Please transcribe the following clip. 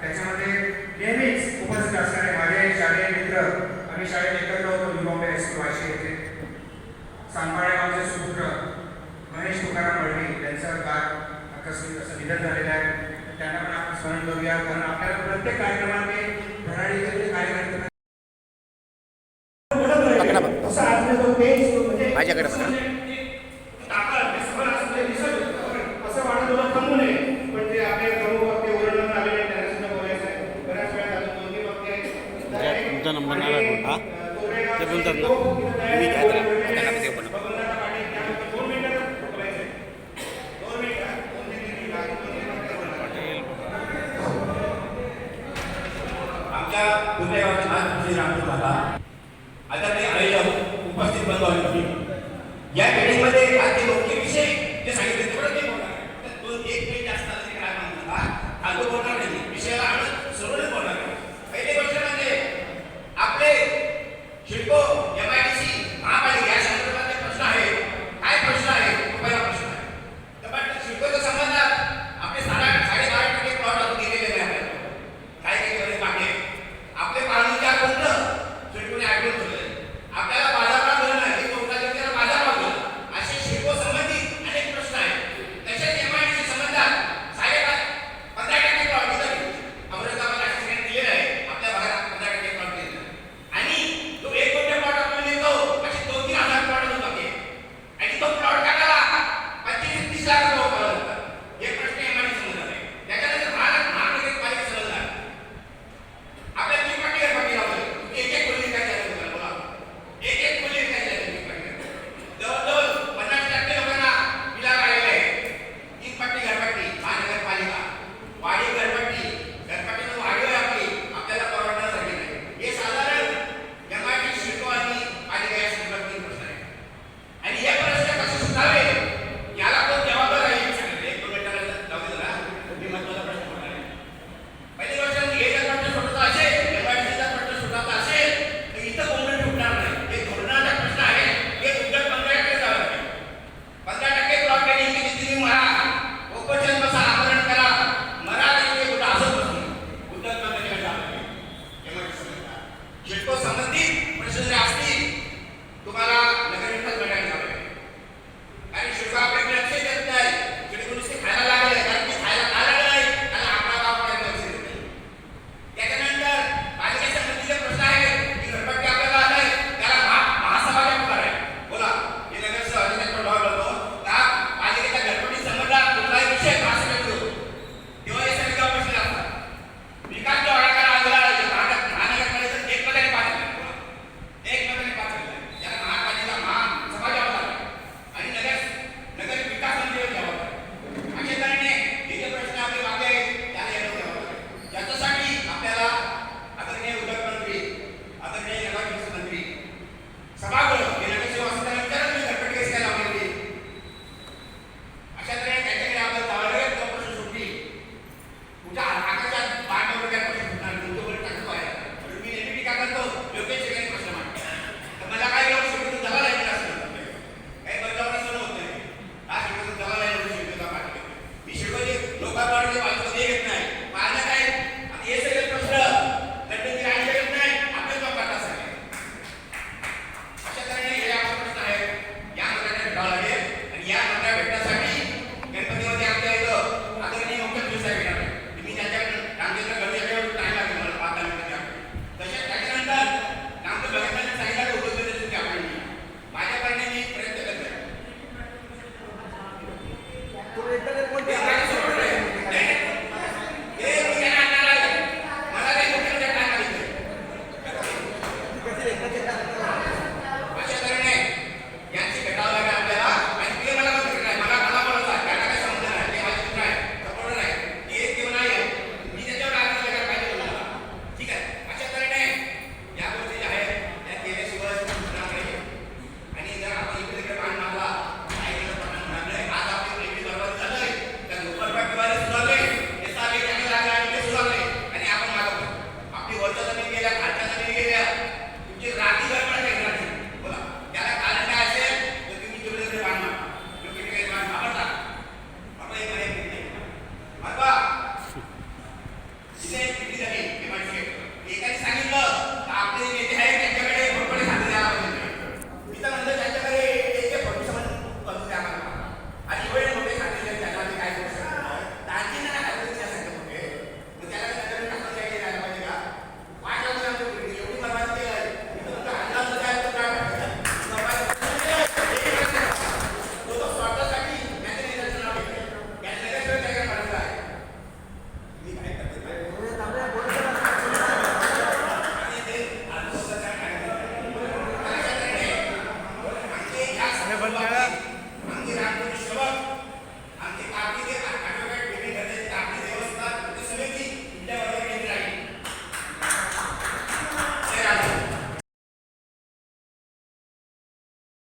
त्याच्यामध्ये नेहमीच उपस्थित असणारे माझे शाळेय मित्र आम्ही शाळेत एकत्र होतो न्यू बॉम्बे हायस्कूल वाशी येथे. सांभाळे गावचे सुपुत्र महेश तुकाराम मळवी यांचं काल आकस्मिक असं निधन झालेलं आहे. त्यांना पण आपण स्मरण करूया कारण आपल्याला प्रत्येक कार्यक्रमामध्ये धडाडीचे कार्यक्रम पकडा बघ. असं आज मी तो तेज म्हणजे माझ्याकडे म्हणजे नंबर नाही लागला. ते बोलतात ना. मी घ्यायचं आहेत. ते पण. आता ते उपस्थित या मीटिंगमध्ये आज ते मुख्य विषय जे सांगितले तेवढं ते बोलणार तर एक मिनिट जास्त काय म्हणतात हा तो बोलणार